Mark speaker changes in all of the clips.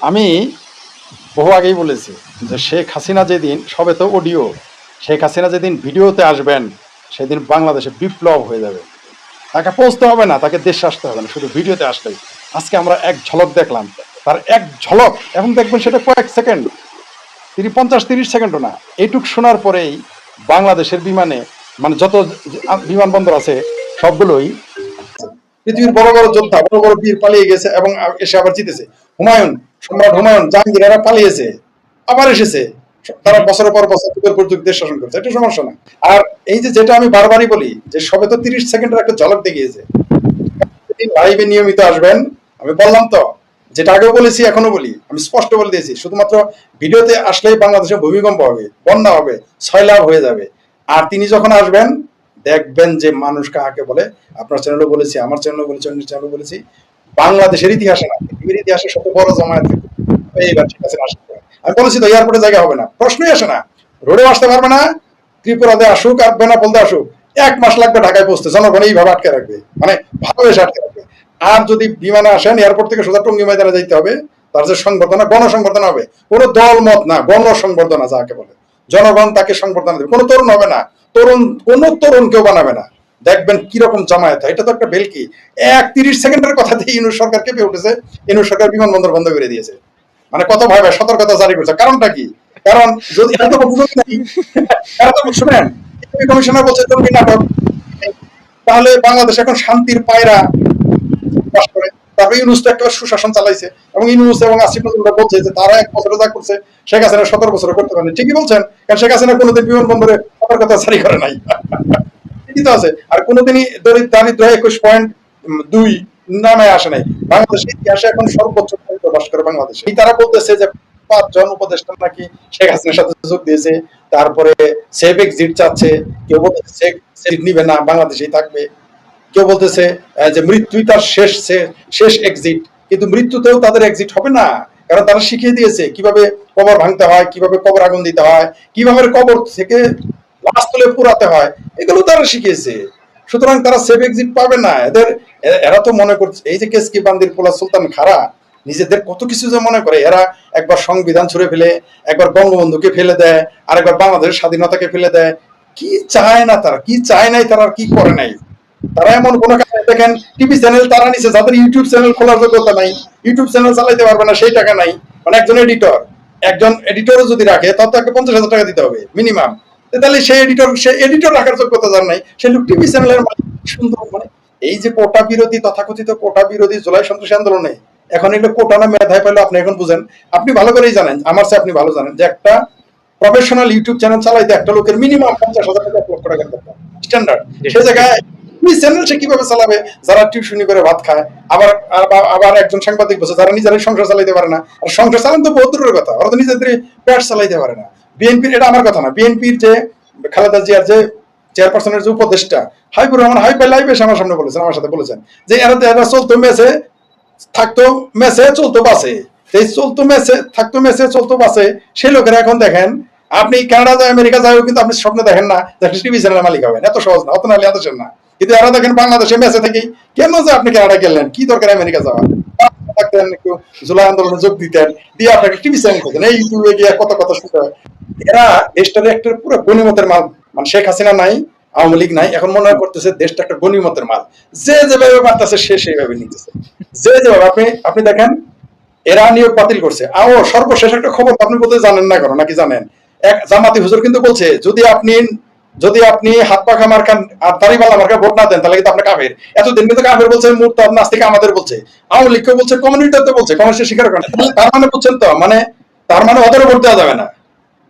Speaker 1: আমি বহু আগেই বলেছি যে শেখ হাসিনা যেদিন, সবে তো অডিও শেখ হাসিনা যেদিন ভিডিওতে আসবেন, সেদিন বাংলাদেশে বিপ্লব হয়ে যাবে। তাকে পৌঁছতে হবে না, তাকে দেশে আসতে হবে না, শুধু ভিডিওতে আসলেই। আজকে আমরা এক ঝলক দেখলাম, তার এক ঝলক, এখন দেখবেন সেটা কয়েক সেকেন্ড। তিনি পঞ্চাশ তিরিশ সেকেন্ডও না, এইটুক শোনার পরেই বাংলাদেশের বিমানে মানে যত বিমানবন্দর আছে, সবগুলোই পৃথিবীর বড় বড় যোদ্ধা, বড় বড় বীর পালিয়ে গেছে এবং এসে আবার জিতেছে। হুমায়ুন সম্রাট হুমায়ুন জাহাঙ্গীর এরা পালিয়েছে, আবার এসেছে। তারা বছরের পর বছর যুগের পর যুগ দেশ শাসন করছে। এটা সমস্যা না আর এই যে যেটা আমি বারবারই বলি, যে সবে তো তিরিশ সেকেন্ডের একটা ঝলক দেখিয়েছে। লাইভে নিয়মিত আসবেন, আমি বললাম তো, যেটা আগেও বলেছি এখনও বলি, আমি স্পষ্ট বলে দিয়েছি, শুধুমাত্র ভিডিওতে আসলেই বাংলাদেশে ভূমিকম্প হবে, বন্যা হবে ছয়লাভ হয়ে যাবে। আর তিনি যখন আসবেন, দেখবেন যে মানুষ কাকে বলে, আপনার চ্যানেলও বলেছি, আমার চ্যানেলও বলেছি অন্য চ্যানেলও বলেছি বাংলাদেশের ইতিহাসে না, পৃথিবীর ইতিহাসে সব বড় জমায়েত এইবার ঠিক আছে হবে। আমি বলেছি তো, এয়ারপোর্টে জায়গা হবে না। প্রশ্নই আসে না। রোডে আসতে পারবে না, ত্রিপুরাতে আসুক আর বেনাপোলতে আসুক। এক মাস লাগবে ঢাকায় পৌঁছতে, জনগণ এইভাবে আটকে রাখবে মানে ভালোবেসে আটকে রাখবে। আর যদি বিমানে আসেন, এয়ারপোর্ট থেকে সোজা টঙ্গি ময়দানে যাইতে হবে, তার যে সংবর্ধনা, গণসংবর্ধনা হবে। কোনো দল মত না, গণসংবর্ধনা যাকে বলে। জনগণ তাকে সংবর্ধনা দেবে। কোনো তরুণ হবে না, তরুণ, কোন তরুণ কেউ বানাবে না। দেখবেন কীরকম জামায়াত এটা তো একটা বেলকি এক তিরিশ সেকেন্ডের কথাতে ইনু সরকার কেঁপে উঠেছে। ইনু সরকার বিমানবন্দর বন্ধ করে দিয়েছে। মানে কত ভাবে সতর্কতা জারি করছে। কারণটা কি? কারণ যদি এত সুযোগ নেই এত শুনেন কমিশনার বলছে জঙ্গি নাটক। তাহলে বাংলাদেশ এখন শান্তির পায়রা বাস করে। তারপরে ইউনুস তো একটা সুশাসন চালাইছে। এবং ইউনুস এবং আসিফ নজরুল্লাহ বলছে যে তারা এক বছরে যা করছে, শেখ হাসিনা সতেরো বছরে করতে পারেনি। ঠিকই বলছেন, কারণ শেখ হাসিনা কোনোদিন বিমানবন্দরে সতর্কতা জারি করে নাই। আছে। আর কোনোদিনই দরিদ্র দারিদ্র একুশ পয়েন্ট দুই নামে আসে নাই। বাংলাদেশের ইতিহাসে এখন সর্বোচ্চ দারিদ্র বাস করে বাংলাদেশে। তারা বলতেছে যে পাঁচজন উপদেষ্টা নাকি শেখ সাথে দিয়েছে। তারপরে এক্সিট চাচ্ছে। কেউ বলতেছে নিবে না, বাংলাদেশেই থাকবে। কেউ বলতেছে যে মৃত্যুই তার শেষ শেষ এক্সিট। কিন্তু মৃত্যুতেও তাদের এক্সিট হবে না। কারণ তারা শিখিয়ে দিয়েছে কীভাবে কবর ভাঙতে হয়, কীভাবে কবর আগুন দিতে হয়, কীভাবে কবর থেকে তুলে পুরাতে হয়। এগুলো তারা শিখিয়েছে সুতরাং তারা সেফ এক্সিট পাবে না। এদের এরা তো মনে করছে, এই যে কেসকি বান্দির পোলা সুলতান খারা, নিজেদের কত কিছু যে মনে করে। এরা একবার সংবিধান ছুড়ে ফেলে, একবার বঙ্গবন্ধুকে ফেলে দেয় আর একবার বাংলাদেশের স্বাধীনতাকে ফেলে দেয়। কি চায় না তারা? কি চায় নাই তারা কি করে নাই? তারা এমন কোন দেখেন টিভি চ্যানেল তারা নিচে যাদের ইউটিউব চ্যানেল খোলার যোগ্যতা নাই। ইউটিউব চ্যানেল চালাইতে পারবে না, সেই টাকা নাই। মানে একজন এডিটর একজন এডিটরও যদি রাখে তাও তাকে পঞ্চাশ হাজার টাকা দিতে হবে মিনিমাম তাহলে সেই এডিটর সে এডিটর রাখার যোগ্যতা যার নাই। সে লোক টিভি চ্যানেলের সুন্দর মানে এই যে কোটা বিরোধী তথাকথিত কোটা বিরোধী জুলাই সন্ত্রাসী আন্দোলনে এখন এগুলো কোটা না মেধায় পেলে আপনি এখন বুঝেন। আপনি ভালো করেই জানেন আমার চেয়ে আপনি ভালো জানেন যে একটা প্রফেশনাল ইউটিউব চ্যানেল চালাইতে একটা লোকের মিনিমাম পঞ্চাশ হাজার টাকা লক্ষ টাকা দরকার স্ট্যান্ডার্ড সে জায়গায় চ্যানেল সে কীভাবে চালাবে? যারা টিউশনি করে ভাত খায় আবার আবার- আবার একজন সাংবাদিক বসে যারা নিজেরাই সংসার চালাইতে পারে না। আর সংসার চালান তো বহুত দূরের কথা ওরা তো নিজেদের পেট চালাইতে পারে না। বিএনপির, এটা আমার কথা না, বিএনপির যে খালেদা জিয়ার যে চেয়ারপারসনের যে উপদেষ্টা হাইবুর রহমান হাই পাই লাইভে আমার সামনে বলেছেন, আমার সাথে বলেছেন যে এরা এরা চলতো মেসে, থাকতো মেসে, চলতো বাসে। এই চলতো মেসে, থাকতো মেসে, চলতো বাসে, সেই লোকেরা এখন দেখেন, আপনি কানাডা যায়, আমেরিকা যাও কিন্তু আপনি স্বপ্নে দেখেন না যে টিভি চ্যানেলের মালিক হবেন, এত সহজ না, অত নাহলে আদেশের না। কিন্তু এরা দেখেন বাংলাদেশে মেসে থেকেই, কেন যে আপনি কানাডা গেলেন, কি দরকার আমেরিকা যাওয়া থাকতেন একটু আন্দোলনে যোগ দিতেন, দিয়ে আপনাকে টিভি চ্যানেল এই ইউটিউবে গিয়ে কত কথা শুনতে এরা দেশটার একটা পুরো গণিমতের মাল। মানে শেখ হাসিনা নাই, আওয়ামী লীগ নাই, এখন মনে করতেছে দেশটা একটা গণিমতের মাল। যে যেভাবে সে সেইভাবে নিতেছে। যে যেভাবে, আপনি আপনি দেখেন, এরা নিয়োগ বাতিল করছে। আও সর্বশেষ একটা খবর আপনি বোধহয় জানেন না কেন, নাকি জানেন? এক জামাতি হুজুর কিন্তু বলছে, যদি আপনি যদি আপনি হাত পাখা মার্কান আর দাড়িওয়ালা মার্কা ভোট না দেন, তাহলে কিন্তু আপনি কাফের। এতদিন কিন্তু কাফের বলছে মুহূর্ত নাচ থেকে আমাদের বলছে। আওয়ামী লীগকে বলছে কমিউনিটিতে বলছে কমিউনিস্ট স্বীকার করেন তার মানে বুঝছেন তো মানে তার মানে ওদেরও ভোট দেওয়া যাবে না।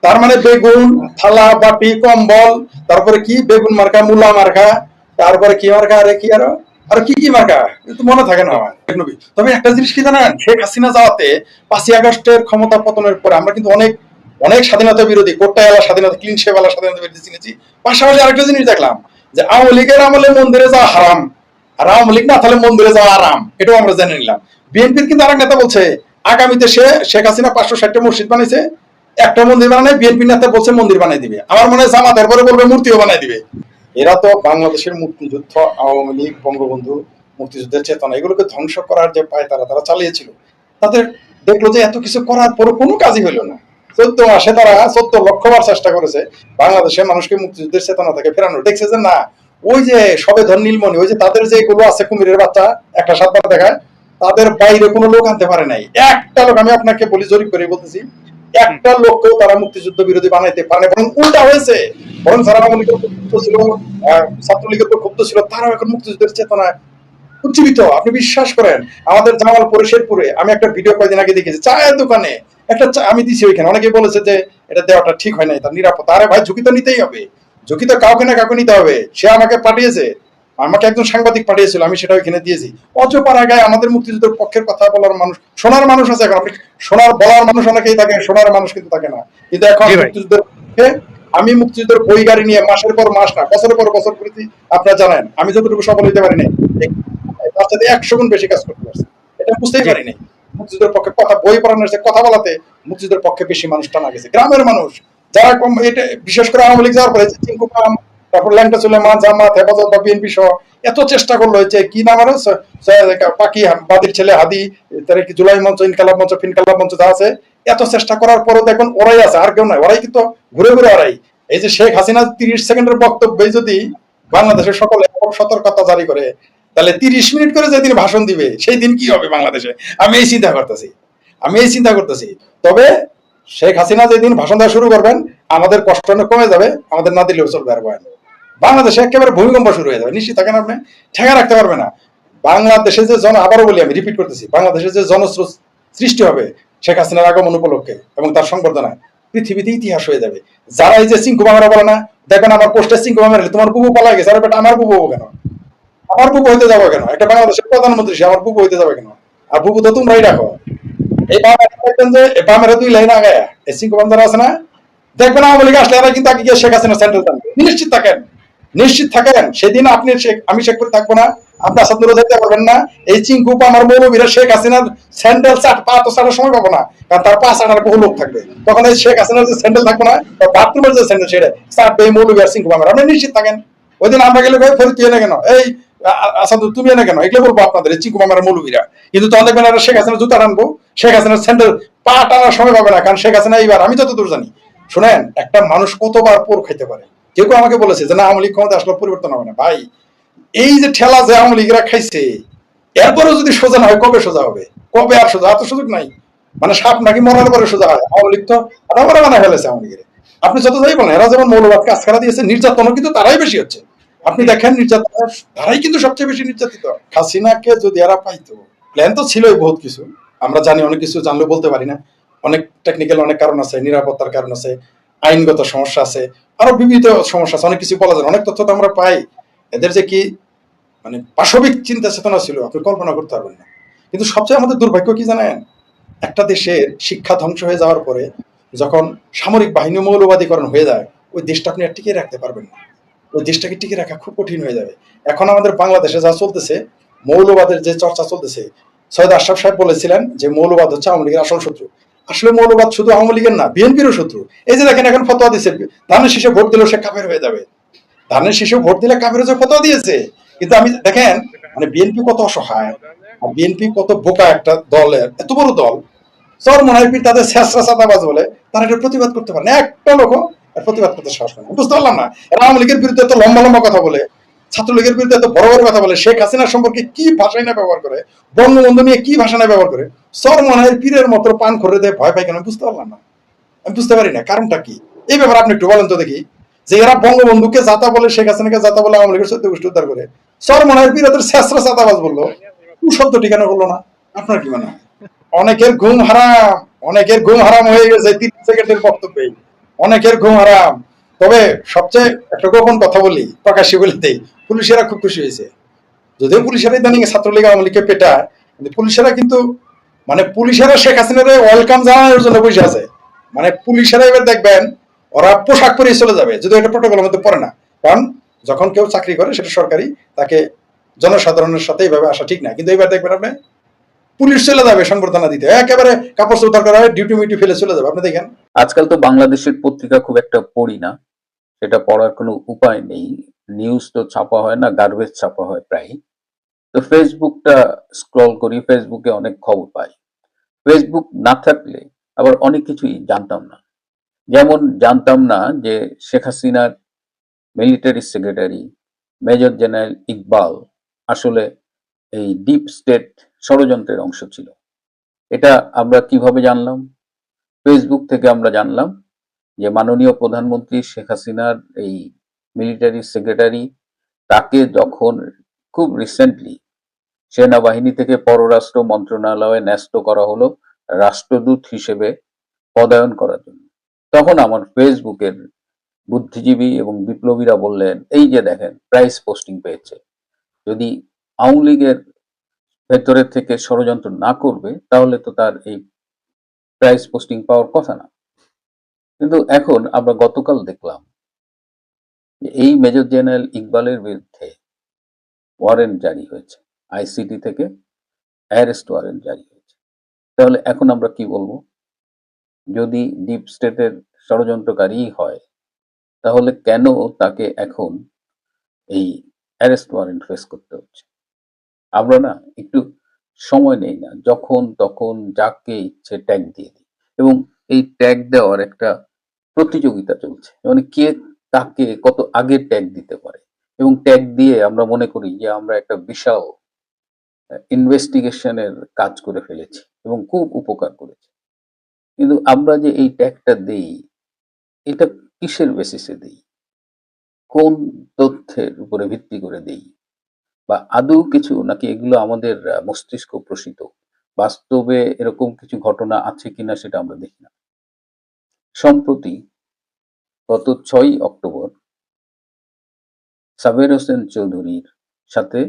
Speaker 1: তার মানে বেগুন, থালা, বাটি, কম্বল, তারপরে কি? বেগুন মার্কা, মূলা মার্কা, তারপরে কি মার্কা, আরে কি আরও? আর কি কি মার্কা? কিন্তু মনে থাকে না আমার তবে একটা জিনিস কি জানেন? শেখ হাসিনা যাওয়াতে পাঁচই আগস্টের ক্ষমতা পতনের পরে আমরা কিন্তু অনেক অনেক স্বাধীনতা বিরোধী কোট্টাওয়ালা স্বাধীনতা ক্লিন শেওয়ালা স্বাধীনতা বিরোধী চিনেছি। পাশাপাশি আরেকটা জিনিস দেখলাম, যে আওয়ামী লীগের আমলে মন্দিরে যাওয়া হারাম। আর আওয়ামী লীগ না তাহলে মন্দিরে যাওয়া আরাম এটাও আমরা জেনে নিলাম। বিএনপির কিন্তু আরেক নেতা বলছে, আগামীতে সে, শেখ হাসিনা পাঁচশো ষাটটা মসজিদ বানাইছে একটা মন্দির বানায় বিএনপি নেতা বলছে মন্দির বানাই দিবে। আমার মনে হয় জামাত এরপরে বলবে মূর্তিও বানাই দিবে। এরা তো বাংলাদেশের মুক্তিযুদ্ধ, আওয়ামী লীগ, বঙ্গবন্ধু, মুক্তিযুদ্ধের চেতনা, এগুলোকে ধ্বংস করার যে পায় তারা তারা চালিয়েছিল, তাদের দেখল যে এত কিছু করার পর কোনো কাজই হইল না। চোদ্দ মাসে তারা চোদ্দ লক্ষ বার চেষ্টা করেছে বাংলাদেশের মানুষকে মুক্তিযুদ্ধের চেতনা থেকে ফেরানো দেখছে যে না? ওই যে সবে ধর নীলমণি, ওই যে তাদের যে এগুলো আছে কুমিরের বাচ্চা, একটা সাতবার দেখায়, তাদের বাইরে কোনো লোক আনতে পারে নাই। একটা লোক, আমি আপনাকে বলি, জরিপ করে বলতেছি, একটা লোককেও তারা মুক্তিযুদ্ধ বিরোধী বানাইতে পারে বরং উল্টা হয়েছে। বরং যারা আওয়ামী ছাত্রলীগের ক্ষুব্ধ ছিল, তারাও এখন মুক্তিযুদ্ধের চেতনায় উজ্জীবিত আপনি বিশ্বাস করেন আমাদের জামালপুরে শেরপুরে আমি একটা ভিডিও কয়েকদিন আগে দেখেছি চায়ের দোকানে একটা আমি দিছি ওইখানে অনেকে বলেছে যে এটা দেওয়াটা ঠিক হয় নাই তার নিরাপত্তা আরে ভাই ঝুঁকি তো নিতেই হবে ঝুঁকি তো কাউকে না কাউকে নিতে হবে সে আমাকে পাঠিয়েছে আমাকে একজন সাংবাদিক পাঠিয়েছিল আমি সেটা ওইখানে দিয়েছি অজপাড়া গায়ে আমাদের মুক্তিযুদ্ধের পক্ষের কথা বলার মানুষ শোনার মানুষ আছে এখন আপনি শোনার বলার মানুষ অনেকেই থাকে শোনার মানুষ কিন্তু থাকে না কিন্তু এখন মুক্তিযুদ্ধের পক্ষে আমি মুক্তিযুদ্ধের বই গাড়ি নিয়ে মাসের পর মাস না বছরের পর বছর করেছি আপনারা জানেন আমি যতটুকু সফল হইতে পারি নাই তার সাথে একশো গুণ বেশি কাজ করতে পারছি। এটা বুঝতেই
Speaker 2: জি।
Speaker 1: পারি নাই মুক্তিযুদ্ধের পক্ষে কথা বই পড়ানোর কথা বলাতে মুক্তিযুদ্ধের পক্ষে বেশি মানুষ টানা গেছে। গ্রামের মানুষ যারা কম এটা বিশেষ করে আওয়ামী লীগ যাওয়ার পরে চিঙ্কু পাম তারপর ল্যাংটা চলে মা জামাত হেফাজত বা বিএনপি সহ এত চেষ্টা করল যে কি নাম আরও? পাকি বাদির ছেলে হাদি তার কি জুলাই মঞ্চ ইনকালাব মঞ্চ ফিনকালাব মঞ্চ যা আছে এত চেষ্টা করার পরেও দেখুন ওরাই আছে আর কেউ নাই। ওরাই কিন্তু ঘুরে ঘুরে ওরাই এই যে শেখ হাসিনা তিরিশ সেকেন্ডের বক্তব্যে যদি বাংলাদেশের সকলে সতর্কতা জারি করে তাহলে তিরিশ মিনিট করে যেদিন ভাষণ দিবে, সেই দিন কি হবে বাংলাদেশে? আমি এই চিন্তা করতেছি। আমি এই চিন্তা করতেছি। তবে শেখ হাসিনা যেদিন ভাষণ দেওয়া শুরু করবেন, আমাদের কষ্ট কমে যাবে, আমাদের না দিলেও চলবে আর বয়ান। বাংলাদেশে একেবারে ভূমিকম্প শুরু হয়ে যাবে। নিশ্চিত থাকেন আপনি? ঠেকা রাখতে পারবে না। বাংলাদেশে যে জন, আবারও বলি আমি রিপিট করতেছি, বাংলাদেশে যে জনস্রোত সৃষ্টি হবে শেখ হাসিনার আগমন উপলক্ষে এবং তার সংবর্ধনায়, পৃথিবীতে ইতিহাস হয়ে যাবে। যারা এই যে চিঙ্কু মামারা বলে না, দেখবেন আমার পোস্টে চিঙ্কু মামারা তোমার বুবু পালা গেছে। আরে বেটা, আমার বুবু কেন? আমার বুবু হইতে যাব কেন? একটা বাংলাদেশের প্রধানমন্ত্রী, সে আমার বুবু হইতে যাবে কেন? আর বুবু তো তোমরাই রাখো। এই বামেরা যে বামেরা দুই লাইন আগে মাম যারা আছে না? দেখবেন আওয়ামী লীগ আসলে এরা কিন্তু আগে গিয়ে শেখ হাসিনা সেন্ট্রাল থাকবে। নিশ্চিত থাকেন। নিশ্চিত থাকেন। সেদিন আপনি শেখ- আমি শেখ করে থাকব না। আপনি আসাদ নুরও যেতে পারবেন না। এই চিঙ্কু আমার মৌলবীরা শেখ হাসিনার স্যান্ডেল চাট পা তো চাটার সময় পাবো না। কারণ তার পা চাটার বহু লোক থাকবে। তখন এই শেখ হাসিনার যে স্যান্ডেল থাকব না বাথরুমের যে স্যান্ডেল সেটা, চাটবে এই মৌলবী আর চিঙ্কু আমার আপনি নিশ্চিত থাকেন। ওই দিন আমরা গেলে ভাই ফেরত তুই এনে কেন? এই আসাদ তুমি এনে কেন? এগুলো বলব আপনাদের, এই চিঙ্কু আমার মৌলবীরা। কিন্তু তখন দেখবেন এরা শেখ হাসিনার জুতা টানবো, শেখ হাসিনার স্যান্ডেল পা টানার সময় পাবে না, কারণ শেখ হাসিনা এইবার, আমি যতদূর জানি, শুনেন, একটা মানুষ কতবার পোর খাইতে পারে? কেউ কেউ আমাকে বলেছে যে, না, আওয়ামী লীগ ক্ষমতা আসলে পরিবর্তন হবে না। ভাই, এই যে ঠেলা যে আওয়ামী লীগরা খাইছে, এরপরেও যদি সোজা না হয়, কবে সোজা হবে? কবে আর সোজা? এত সুযোগ নাই। মানে সাপ নাকি মরার পরে সোজা হয়? আওয়ামী লীগ তো আবার বানা ফেলেছে আওয়ামী লীগের। আপনি যত যাই বলেন, এরা যেমন মৌলবাদকে আজকারা দিয়েছে, নির্যাতনও কিন্তু তারাই বেশি হচ্ছে। আপনি দেখেন নির্যাতন তারাই কিন্তু সবচেয়ে বেশি নির্যাতিত। হাসিনাকে যদি এরা পাইতো প্ল্যান তো ছিলই বহুত কিছু। আমরা জানি অনেক কিছু জানলেও বলতে পারি না। অনেক টেকনিক্যাল অনেক কারণ আছে, নিরাপত্তার কারণ আছে, আইনগত সমস্যা আছে, আরও বিবিধ সমস্যা আছে, অনেক কিছু বলা যায় অনেক তথ্য তো আমরা পাই। এদের যে কি মানে পাশবিক চিন্তা চেতনা ছিল, আপনি কল্পনা করতে পারবেন না। কিন্তু সবচেয়ে আমাদের দুর্ভাগ্য কি জানেন? একটা দেশের শিক্ষা ধ্বংস হয়ে যাওয়ার পরে যখন সামরিক বাহিনী মৌলবাদীকরণ হয়ে যায়, ওই দেশটা আপনি আর টিকিয়ে রাখতে পারবেন না। ওই দেশটাকে টিকিয়ে রাখা খুব কঠিন হয়ে যাবে। এখন আমাদের বাংলাদেশে যা চলতেছে, মৌলবাদের যে চর্চা চলতেছে, সৈয়দ আশরাফ সাহেব বলেছিলেন যে মৌলবাদ হচ্ছে আওয়ামী লীগের আসল শত্রু। আসলে মৌলবাদ শুধু আওয়ামী লীগের না, বিএনপিরও শত্রু। এই যে দেখেন, এখন ফতোয়া দিচ্ছে। ধানের শীষে ভোট দিলেও সে কাফের হয়ে যাবে। ধানের শীষে ভোট দিলে কাফের যে ফতোয়া দিয়েছে। কিন্তু আমি দেখেন মানে বিএনপি কত অসহায়, আর বিএনপি কত বোকা একটা দলের এত বড় দল। চর মনে হয় তাদের শেষরা চাঁদাবাজ বলে, তারা এটা প্রতিবাদ করতে পারে না। একটা লোক প্রতিবাদ করতে সাহস না। বুঝতে পারলাম না। এরা আওয়ামী লীগের বিরুদ্ধে এত লম্বা লম্বা কথা বলে, ছাত্রলীগের বিরুদ্ধে এত বড় বড় কথা বলে, শেখ হাসিনা সম্পর্কে কি ভাষাই না ব্যবহার করে, বঙ্গবন্ধু নিয়ে কি ভাষা না ব্যবহার করে চর মনে পীরের মতো পান করে দেয় ভয় পাই কেন? বুঝতে পারলাম না। আমি বুঝতে পারি না, কারণটা কি? এই ব্যাপারে আপনি একটু বলেন তো দেখি। যে এরা বঙ্গবন্ধুকে যাতা বলে, শেখ হাসিনাকে যাতা বলে আওয়ামী লীগের সত্য গোষ্ঠী উদ্ধার করে চর মনে পীর ওদের শেষরা চাতাবাজ বলল। শব্দ ঠিকানা বলল না? আপনার কি মনে হয়? অনেকের ঘুম হারাম, অনেকের ঘুম হারাম হয়ে গেছে, তিন সেকেন্ডের বক্তব্যে অনেকের ঘুম হারাম তবে সবচেয়ে একটা গোপন কথা বলি, প্রকাশ্যে বলিতেই পুলিশেরা খুব খুশি হয়েছে। যদিও পুলিশেরা ইদানিং ছাত্রলীগ আওয়ামী লীগকে পেটায়, কিন্তু পুলিশেরা কিন্তু মানে পুলিশেরা শেখ হাসিনার ওয়েলকাম জানানোর জন্য বসে আছে। মানে পুলিশেরা এবার দেখবেন, ওরা পোশাক পরে চলে যাবে যদি এটা প্রোটোকলের মধ্যে পড়ে না। কারণ যখন কেউ চাকরি করে, সেটা সরকারি, তাকে জনসাধারণের সাথে এইভাবে আসা ঠিক না। কিন্তু এবার দেখবেন আপনি, পুলিশ চলে যাবে সংবর্ধনা দিতে। একেবারে কাপড় চোপড় করা হয় ডিউটি মিউটি ফেলে চলে যাবে। আপনি দেখেন
Speaker 3: আজকাল তো বাংলাদেশের পত্রিকা খুব একটা পড়ি না, সেটা পড়ার কোনো উপায় নেই। নিউজ তো ছাপা হয় না গার্বেজ ছাপা হয় প্রায় তো ফেসবুকটা স্ক্রল করি ফেসবুকে অনেক খবর পাই। ফেসবুক না থাকলে আবার অনেক কিছুই জানতাম না। যেমন জানতাম না যে শেখ হাসিনার military secretary major general Iqbal আসলে এই ডিপ স্টেট ষড়যন্ত্রের অংশ ছিল। এটা আমরা কীভাবে জানলাম? ফেসবুক থেকে আমরা জানলাম যে মাননীয় প্রধানমন্ত্রী শেখ হাসিনার এই মিলিটারি সেক্রেটারি তাকে যখন খুব রিসেন্টলি সেনাবাহিনী থেকে পররাষ্ট্র মন্ত্রণালয়ে ন্যস্ত করা হলো রাষ্ট্রদূত হিসেবে পদায়ন করার জন্য। তখন আমার ফেসবুকের বুদ্ধিজীবী এবং বিপ্লবীরা বললেন, এই যে দেখেন প্রাইস পোস্টিং পেয়েছে। যদি আওয়ামী লীগের ভেতরে থেকে ষড়যন্ত্র না করবে, তাহলে তো তার এই প্রাইস পোস্টিং পাওয়ার কথা না। কিন্তু এখন আমরা গতকাল দেখলাম এই মেজর জেনারেল ইকবালের বিরুদ্ধে ওয়ারেন্ট জারি হয়েছে। আইসিটি থেকে অ্যারেস্ট ওয়ারেন্ট জারি হয়েছে। তাহলে এখন আমরা কি বলব? যদি ডিপ স্টেটের ষড়যন্ত্রকারী হয়, তাহলে কেন তাকে এখন এই অ্যারেস্ট ওয়ারেন্ট ফেস করতে হচ্ছে? আমরা না একটু সময় নেই না। যখন তখন যাকে ইচ্ছে ট্যাগ দিয়ে দিই। এবং এই ট্যাগ দেওয়ার একটা প্রতিযোগিতা চলছে। মানে কে কাকে কত আগে ট্যাগ দিতে পারে। এবং ট্যাগ দিয়ে আমরা মনে করি যে আমরা একটা বিশাল ইনভেস্টিগেশনের কাজ করে ফেলেছি এবং খুব উপকার করেছি। কিন্তু আমরা যে এই ট্যাগটা দেই, এটা কিসের বেসিসে দেই? কোন তথ্যের উপরে ভিত্তি করে দেই? বা আদৌ কিছু নাকি এগুলো আমাদের মস্তিষ্ক প্রসিত? বাস্তবে এরকম কিছু ঘটনা আছে কিনা সেটা আমরা দেখি না। সম্প্রতি গত ছয় অক্টোবর সাবের হোসেন চৌধুরীর সাথে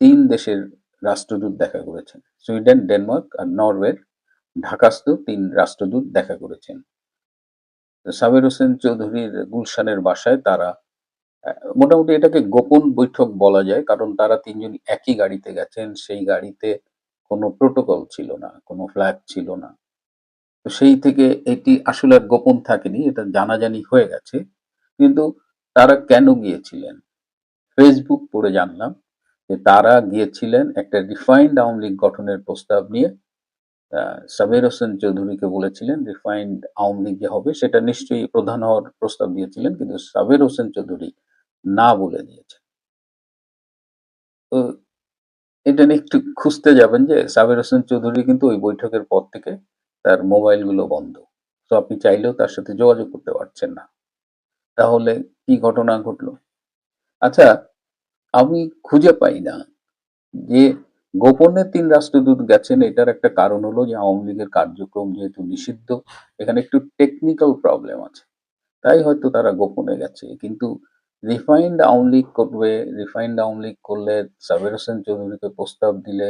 Speaker 3: তিন দেশের রাষ্ট্রদূত দেখা করেছেন। সুইডেন, ডেনমার্ক আর নরওয়ের ঢাকাস্থ তিন রাষ্ট্রদূত দেখা করেছেন। সাবের হোসেন চৌধুরীর গুলশানের বাসায় তারা মোটামুটি এটাকে গোপন বৈঠক বলা যায়, কারণ তারা তিনজন একই গাড়িতে গেছেন, সেই গাড়িতে কোনো প্রোটোকল ছিল না, কোনো ফ্ল্যাগ ছিল না। তো সেই থেকে এটি আসলে গোপন থাকেনি, এটা জানাজানি হয়ে গেছে। কিন্তু তারা কেন গিয়েছিলেন? ফেসবুক পড়ে জানলাম যে তারা গিয়েছিলেন একটা রিফাইন্ড আওয়ামী লীগ গঠনের প্রস্তাব নিয়ে। সাবের হোসেন চৌধুরীকে বলেছিলেন রিফাইন্ড আওয়ামী লীগ যে হবে, সেটা নিশ্চয়ই প্রধান হওয়ার প্রস্তাব দিয়েছিলেন। কিন্তু সাবের হোসেন চৌধুরী না বলে দিয়েছেন তো এটা নিয়ে একটু খুঁজতে যাবেন যে সাবের হোসেন চৌধুরী কিন্তু ওই বৈঠকের পর থেকে তার মোবাইলগুলো বন্ধ। তো আপনি চাইলেও তার সাথে যোগাযোগ করতে পারছেন না। তাহলে কি ঘটনা ঘটলো? আচ্ছা আমি খুঁজে পাই না যে গোপনে তিন রাষ্ট্রদূত গেছেন এটার একটা কারণ হলো যে আওয়ামী লীগের কার্যক্রম যেহেতু নিষিদ্ধ, এখানে একটু টেকনিক্যাল প্রবলেম আছে। তাই হয়তো তারা গোপনে গেছে, কিন্তু রিফাইন্ড আওয়ামী করবে রিফাইন্ড আওয়ামী লীগ করলে সাবের হোসেন চৌধুরীকে প্রস্তাব দিলে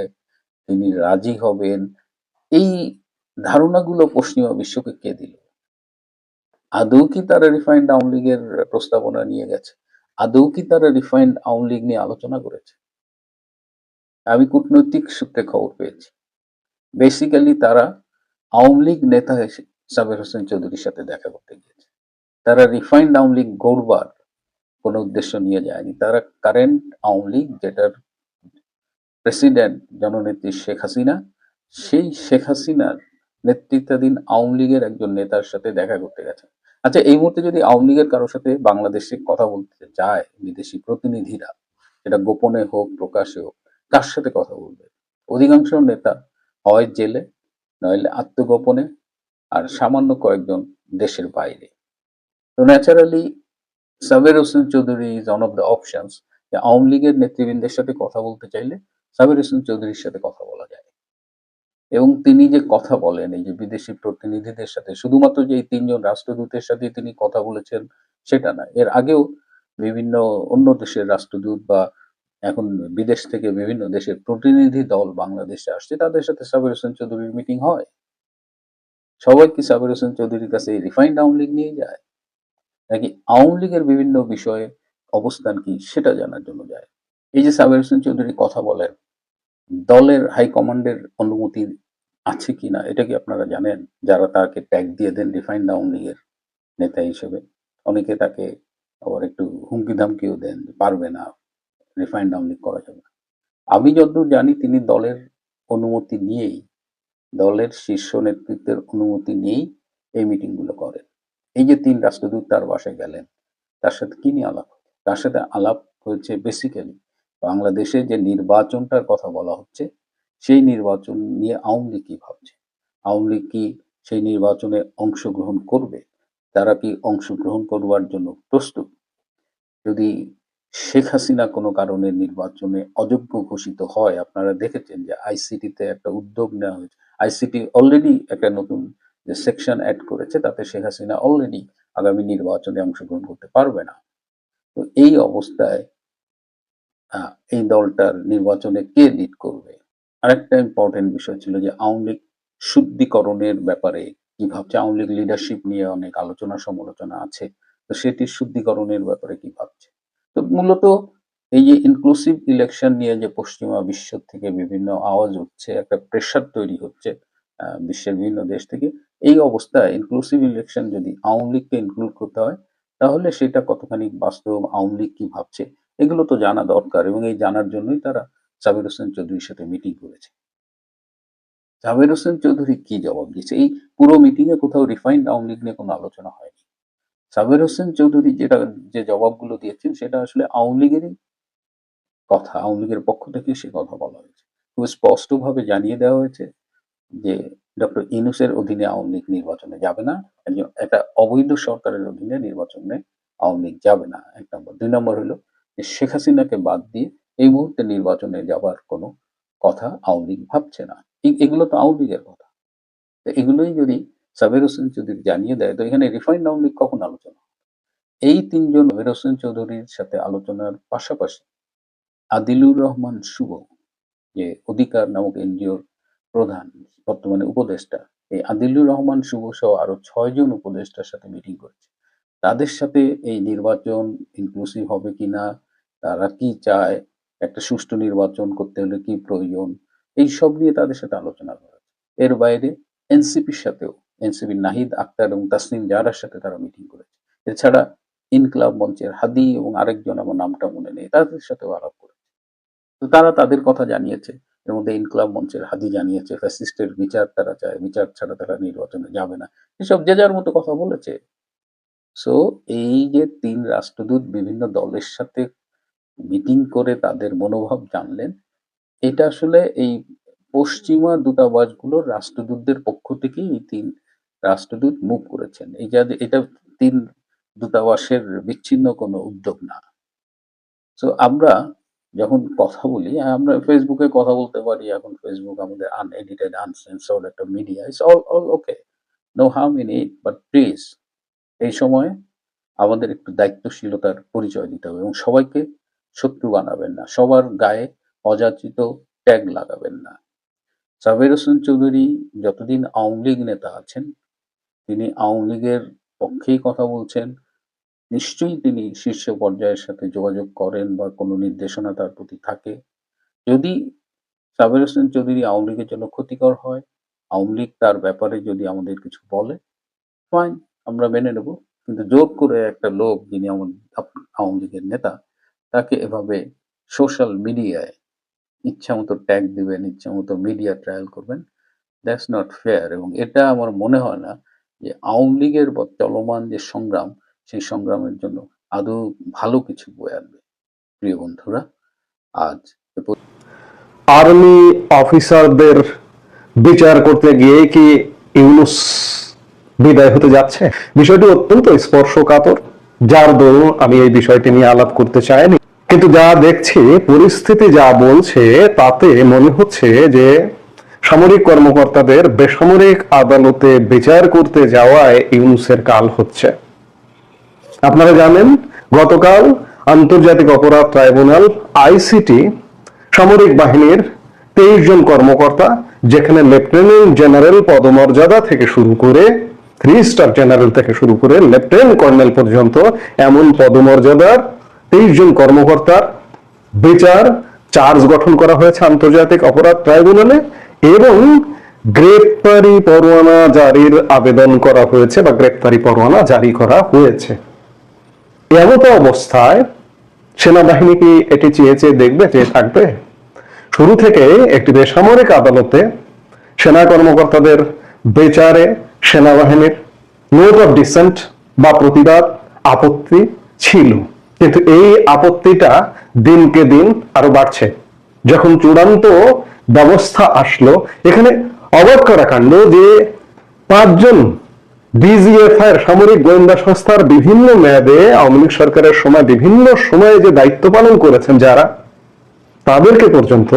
Speaker 3: তিনি রাজি হবেন। এই ধারণাগুলো পশ্চিমা বিশ্বকে কে দিল? আদৌ কি তারা রিফাইন্ড আওয়ামী লীগের প্রস্তাবনা নিয়ে গেছে? আদৌ কি তারা রিফাইন্ড আওয়ামী লীগ নিয়ে আলোচনা করেছে? আমি কূটনৈতিক সূত্রে খবর পেয়েছি। বেসিক্যালি তারা আওয়ামী লীগ নেতা সাবের হোসেন চৌধুরীর সাথে দেখা করতে গিয়েছে। তারা রিফাইন্ড আওয়ামী লীগ গড়বার কোনো উদ্দেশ্য নিয়ে যায়নি। তারা কারেন্ট আওয়ামী লীগ যেটার প্রেসিডেন্ট জননেত্রী শেখ হাসিনা, সেই শেখ হাসিনার নেতৃত্বাধীন আওয়ামী লীগের একজন নেতার সাথে দেখা করতে গেছে। আচ্ছা এই মুহূর্তে যদি আওয়ামী লীগের কারোর সাথে বাংলাদেশে কথা বলতে যায় বিদেশি প্রতিনিধিরা, সেটা গোপনে হোক, প্রকাশে হোক, কার সাথে কথা বলবে? অধিকাংশ নেতা হয় জেলে, নইলে আত্মগোপনে, আর সামান্য কয়েকজন দেশের বাইরে। তো naturally Saber Hossain Chowdhury is one of the options যে আওয়ামী লীগের নেতৃবৃন্দের সাথে কথা বলতে চাইলে সাবের হোসেন চৌধুরীর সাথে কথা বলা যায়। এবং তিনি যে কথা বলেন, এই যে বিদেশি প্রতিনিধিদের সাথে, শুধুমাত্র যে এই তিনজন রাষ্ট্রদূতের সাথে তিনি কথা বলেছেন, সেটা না। এর আগেও বিভিন্ন অন্য দেশের রাষ্ট্রদূত বা এখন বিদেশ থেকে বিভিন্ন দেশের প্রতিনিধি দল বাংলাদেশে আসছে, তাদের সাথে সাবের হোসেন চৌধুরীর মিটিং হয়। সবাই কি সাবের হোসেন চৌধুরীর কাছে রিফাইন্ড আওয়ামী লীগ নিয়ে যায়? নাকি আওয়ামী লীগের বিভিন্ন বিষয়ে অবস্থান কি সেটা জানার জন্য যায়। এই যে সাবের হোসেন চৌধুরী কথা বলেন, দলের হাইকমান্ডের অনুমতি আছে কিনা এটা কি আপনারা জানেন? যারা তাকে ট্যাগ দিয়ে দেন রিফাইন্ড আওয়ামী লীগের নেতা হিসেবে। অনেকে তাকে আবার একটু হুমকি ধামকিও দেন, পারবে না রিফাইন্ড আওয়ামী লীগ করা যাবে না। আমি যতদূর জানি তিনি দলের অনুমতি নিয়েই, দলের শীর্ষ নেতৃত্বের অনুমতি নিয়েই এই মিটিংগুলো করেন। এই যে তিন রাষ্ট্রদূত তার বাসায় গেলেন, তার সাথে কি নিয়ে আলাপ? তার সাথে আলাপ হয়েছে বেসিক্যালি বাংলাদেশে যে নির্বাচনটার কথা বলা হচ্ছে, সেই নির্বাচন নিয়ে আওয়ামী লীগ কি ভাবছে? আওয়ামী লীগ কি সেই নির্বাচনে অংশগ্রহণ করবে? তারা কি অংশগ্রহণ করবার জন্য প্রস্তুত? যদি শেখ হাসিনা কোনো কারণে নির্বাচনে অযোগ্য ঘোষিত হয়, আপনারা দেখেছেন যে আইসিটিতে একটা উদ্যোগ নেওয়া হয়েছে। আইসিটি অলরেডি একটা নতুন যে সেকশন অ্যাড করেছে, তাতে শেখ হাসিনা অলরেডি আগামী নির্বাচনে অংশগ্রহণ করতে পারবে না। তো এই অবস্থায় এই দলটার নির্বাচনে কে লিড করবে? আরেকটা ইম্পর্টেন্ট বিষয় ছিল যে আওয়ামী লীগ শুদ্ধিকরণের ব্যাপারে কি ভাবছে? আওয়ামী লীগ লিডারশিপ নিয়ে অনেক আলোচনা সমালোচনা আছে, তো সেটির শুদ্ধিকরণের ব্যাপারে কি ভাবছে? তো মূলত এই যে ইনক্লুসিভ ইলেকশন নিয়ে যে পশ্চিমা বিশ্ব থেকে বিভিন্ন আওয়াজ উঠছে, একটা প্রেশার তৈরি হচ্ছে বিশ্বের বিভিন্ন দেশ থেকে এই অবস্থায় ইনক্লুসিভ ইলেকশন যদি আওয়ামী লীগকে ইনক্লুড করতে হয়, তাহলে সেটা কতখানি বাস্তব, আওয়ামী লীগ কি ভাবছে, এগুলো তো জানা দরকার এবং এই জানার জন্যই তারা সাবির হোসেন চৌধুরীর সাথে মিটিং করেছে। সাবির হোসেন চৌধুরী কি জবাব দিয়েছে? এই পুরো মিটিং এ কোথাও রিফাইন্ড আওয়ামী লীগ নিয়ে কোনো আলোচনা হয়নি। সাবির হোসেন চৌধুরী যেটা, যে জবাবগুলো দিয়েছেন, সেটা আসলে আওয়ামী লীগেরই কথা। আওয়ামী লীগের পক্ষ থেকে সে কথা বলা হয়েছে। খুব স্পষ্টভাবে জানিয়ে দেওয়া হয়েছে। যে ডক্টর ইনুসের অধীনে আওয়ামী লীগ নির্বাচনে যাবে না, একজন, একটা অবৈধ সরকারের অধীনে নির্বাচনে আওয়ামী লীগ যাবে না, এক নম্বর। দুই নম্বর হলো যে শেখ হাসিনাকে বাদ দিয়ে এই মুহূর্তে নির্বাচনে যাবার কোনো কথা আওয়ামী লীগ ভাবছে না। এগুলো তো আওয়ামী লীগের কথা। তো এগুলোই যদি সাবের হোসেন চৌধুরী জানিয়ে দেয়, তো এখানে রিফাইন্ড আওয়ামী লীগ কখন আলোচনা? এই তিনজন সাবের হোসেন চৌধুরীর সাথে আলোচনার পাশাপাশি আদিলুর রহমান শুভ, যে অধিকার নামক এনজিওর প্রধান, বর্তমানে উপদেষ্টা। এই আদিলুর রহমান শুভ সহ আরও ছয়জন উপদেষ্টার সাথে মিটিং করেছে। তাদের সাথে এই নির্বাচন ইনক্লুসিভ হবে কিনা, তারা কি চায়, একটা সুষ্ঠু নির্বাচন করতে হলে কি প্রয়োজন, এই সব নিয়ে তাদের সাথে আলোচনা করা এর বাইরে এনসিপির সাথেও, এনসিপির নাহিদ আক্তার এবং তাসনিম জারার সাথে তারা মিটিং করেছে। এছাড়া ইনকলাব মঞ্চের হাদি এবং আরেকজন, আমার নামটা মনে নেই, তাদের সাথেও আলাপ করেছে। তো তারা তাদের কথা জানিয়েছে। এর মধ্যে ইনকলাব মঞ্চের হাদি জানিয়েছে, ফ্যাসিস্টের বিচার তারা চায়, বিচার ছাড়া তারা নির্বাচনে যাবে না। এসব যে যার মতো কথা বলেছে। সো এই যে তিন রাষ্ট্রদূত বিভিন্ন দলের সাথে মিটিং করে তাদের মনোভাব জানলেন, এটা আসলে এই পশ্চিমা দূতাবাসগুলোর রাষ্ট্রদূতদের পক্ষ থেকেই এই তিন রাষ্ট্রদূত মুভ করেছেন। এই যা, এটা তিন দূতাবাসের বিচ্ছিন্ন কোনো উদ্যোগ না। সো আমরা যখন কথা বলি, আমরা ফেসবুকে কথা বলতে পারি, এখন ফেসবুক আমাদের আনএডিটেড আনসেন্সর্ড একটা media it's all all okay no harm in it but please এই সময়ে আমাদের একটু দায়িত্বশীলতার পরিচয় দিতে হবে এবং সবাইকে শত্রু বানাবেন না, সবার গায়ে অযাচিত ট্যাগ লাগাবেন না। সাবের হোসেন চৌধুরী যতদিন আওয়ামী লীগ নেতা আছেন, তিনি আওয়ামী লীগের পক্ষেই কথা বলছেন নিশ্চয়ই তিনি শীর্ষ পর্যায়ের সাথে যোগাযোগ করেন বা কোনো নির্দেশনা তার প্রতি থাকে। যদি সাবের হোসেন চৌধুরী আওয়ামী লীগের জন্য ক্ষতিকর হয়, আওয়ামী লীগ তার ব্যাপারে যদি আমাদের কিছু বলে ফাইন আমরা মেনে নেব। কিন্তু জোর করে একটা লোক যিনি আওয়ামী লীগের নেতা, তাকে এভাবে সোশ্যাল মিডিয়ায় ইচ্ছা মতো ট্যাগ দিবেন, ইচ্ছা মতো মিডিয়া ট্রায়াল করবেন দ্যাটস নট ফেয়ার এবং এটা আমার মনে হয় না যে আওয়ামী লীগের চলমান যে সংগ্রাম সেই সংগ্রামের জন্য আদৌ ভালো কিছু বয়ে আনবে। প্রিয় বন্ধুরা, আজ
Speaker 2: আর্মি অফিসারদের বিচার করতে গিয়ে কি ইউনুস বিদায় হতে যাচ্ছে? বিষয়টি অত্যন্ত স্পর্শকাতর। যার দরুন আমি এই বিষয়টি নিয়ে আলাপ করতে চাইনি। কিন্তু যা দেখছি, পরিস্থিতি যা বলছে, তাতে মনে হচ্ছে যে সামরিক কর্মকর্তাদের বেসামরিক আদালতে বিচার করতে যাওয়ায় ইউনুসের কাল হচ্ছে। আপনারা জানেন, গতকাল আন্তর্জাতিক অপরাধ ট্রাইব্যুনাল, আইসিটি, সামরিক বাহিনীর তেইশ জন কর্মকর্তা, যেখানে লেফটেন্যান্ট জেনারেল পদমর্যাদা থেকে শুরু করে থ্রি স্টার জেনারেল থেকে শুরু করে লেফটেন্যান্ট কর্নেল পর্যন্ত এমন পদমর্যাদার তেইশ জন কর্মকর্তার বিচার চার্জ গঠন করা হয়েছে আন্তর্জাতিক অপরাধ ট্রাইব্যুনালে এবং গ্রেপ্তারি পরোয়ানা জারির আবেদন করা হয়েছে বা গ্রেপ্তারি পরোয়ানা জারি করা হয়েছে। এমত অবস্থায় সেনাবাহিনী কি এটি চেয়ে চেয়ে দেখবে, চেয়ে থাকবে? শুরু থেকে একটি বেসামরিক আদালতে সেনা কর্মকর্তাদের বেচারে সেনাবাহিনীর নোট অফ ডিসেন্ট বা প্রতিবাদ, আপত্তি ছিল। কিন্তু এই আপত্তিটা দিনকে দিন আরও বাড়ছে। যখন চূড়ান্ত ব্যবস্থা আসলো, এখানে অবাক করা কাণ্ড যে পাঁচজন ডিজিএফআই সামরিক গোয়েন্দা সংস্থার বিভিন্ন মেয়াদে আওয়ামী লীগ সরকারের সময় বিভিন্ন সময়ে যে দায়িত্ব পালন করেছেন যারা, তাদেরকে পর্যন্ত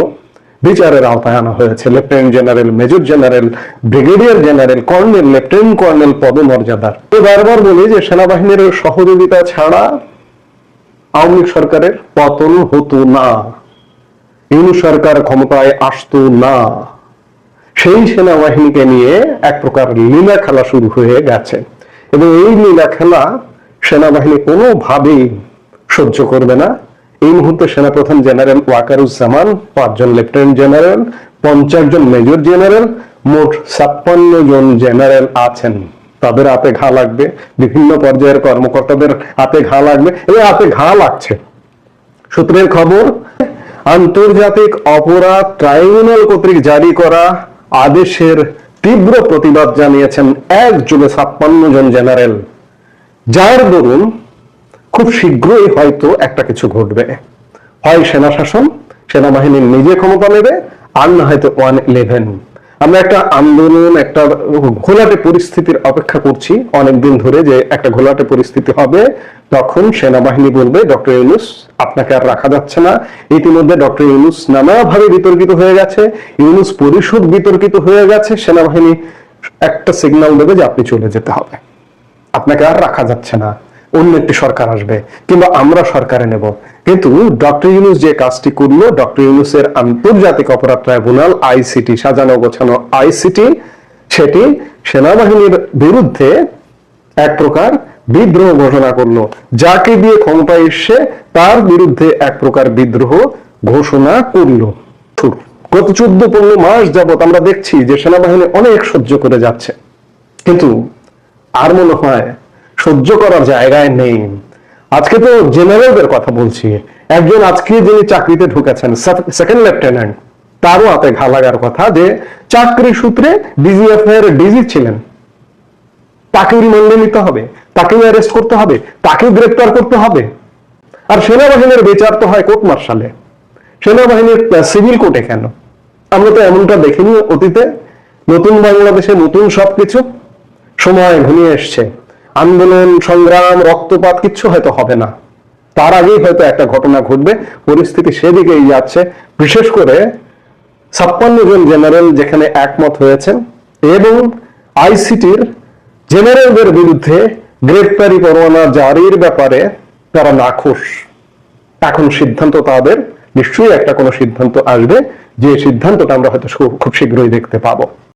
Speaker 2: বিচারের আওতায় আনা হয়েছে। Lieutenant general major general brigadier general colonel lieutenant colonel পদমর্যাদার তো বারবার বলি যে সেনাবাহিনীর সহযোগিতা ছাড়া আওয়ামী লীগ সরকারের পতন হতো না। ইউনু সরকার ক্ষমতায় আসতো না। সেই সেনাবাহিনীকে নিয়ে এক প্রকার লীলা খেলা শুরু হয়ে গেছে। এবং এই লীলা খেলা সেনাবাহিনী কোনোভাবেই সহ্য করবে না। এই মুহূর্তে সেনাপ্রধান জেনারেল ওয়াকারুজ্জামান, পাঁচজন লেফটেন্যান্ট জেনারেল, পঞ্চাশ জন মেজর জেনারেল, মোট ছাপ্পান্ন জন জেনারেল আছেন। তাদের হাতে ঘা লাগবে, বিভিন্ন পর্যায়ের কর্মকর্তাদের হাতে ঘা লাগবে এবং হাতে ঘা লাগছে। সূত্রের খবর, আন্তর্জাতিক অপরাধ ট্রাইব্যুনাল কর্তৃক জারি করা আদেশের তীব্র প্রতিবাদ জানিয়েছেন এক যুগে ছাপ্পান্ন জন জেনারেল। যার দরুন খুব শীঘ্রই হয়তো একটা কিছু ঘটবে। হয় সেনা শাসন সেনাবাহিনী নিজে ক্ষমতা নেবে, আর না হয়তো ওয়ান ইলেভেন। আমরা একটা আন্দোলন, একটা ঘোলাটে পরিস্থিতির অপেক্ষা করছি অনেকদিন ধরে যে একটা ঘোলাটে পরিস্থিতি হবে। তখন সেনাবাহিনী বলবে, ডক্টর ইউনুস, আপনাকে আর রাখা যাচ্ছে না। ইতিমধ্যে ডক্টর ইউনুস নানাভাবে বিতর্কিত হয়ে গেছে। ইউনুস পরিষদ বিতর্কিত হয়ে গেছে। সেনাবাহিনী একটা সিগন্যাল দেবে যে আপনি চলে যেতে হবে। আপনাকে আর রাখা যাচ্ছে না। অন্য একটি সরকার আসবে, কিংবা আমরা সরকারে নেব। কিন্তু ডক্টর ইউনুস যে কাজটি করল, ডক্টর ইউনুসের আন্তর্জাতিক অপরাধ ট্রাইব্যুনাল, আইসিটি, সাজানো গোছানো আইসিটি, সেটি সেনাবাহিনীর বিরুদ্ধে এক প্রকার বিদ্রোহ ঘোষণা করল। যাকে দিয়ে ক্ষমতা এসছে তার বিরুদ্ধে এক প্রকার বিদ্রোহ ঘোষণা করল। গত চোদ্দ পনেরো মাস যাবত আমরা দেখছি যে সেনাবাহিনী অনেক সহ্য করে যাচ্ছে। কিন্তু আর মনে হয় সহ্য করার জায়গায় নেই। আজকে তো জেনারেলদের কথা বলছি। একজন আজকে যিনি চাকরিতে ঢুকেছেন সেকেন্ড লেফটেন্যান্ট তারও হাতে ঘা লাগার কথা যে চাকরি সূত্রে ডিজিএফ এর ডিজি ছিলেন। তাকে রিমান্ডে নিতে হবে তাকে অ্যারেস্ট করতে হবে তাকে গ্রেপ্তার করতে হবে। আর সেনাবাহিনীর বিচার তো হয় কোর্ট মার্শালে সেনাবাহিনীর সিভিল কোর্টে কেন? আমরা তো এমনটা দেখিনি অতীতে। নতুন বাংলাদেশে নতুন সবকিছু। সময় ঘনিয়ে এসছে। আন্দোলন, সংগ্রাম, রক্তপাত কিচ্ছু হয়তো হবে না। তার আগেই হয়তো একটা ঘটনা ঘটবে। পরিস্থিতি সেদিকেই যাচ্ছে। বিশেষ করে ছাপ্পান্ন জন জেনারেল যেখানে একমত হয়েছেন এবং আইসিটির জেনারেলদের বিরুদ্ধে গ্রেপ্তারি পরোয়ানা জারির ব্যাপারে তারা নাখুশ। এখন সিদ্ধান্ত তাদের। নিশ্চয়ই একটা কোনো সিদ্ধান্ত আসবে। যে সিদ্ধান্তটা আমরা হয়তো খুব শীঘ্রই দেখতে পাবো।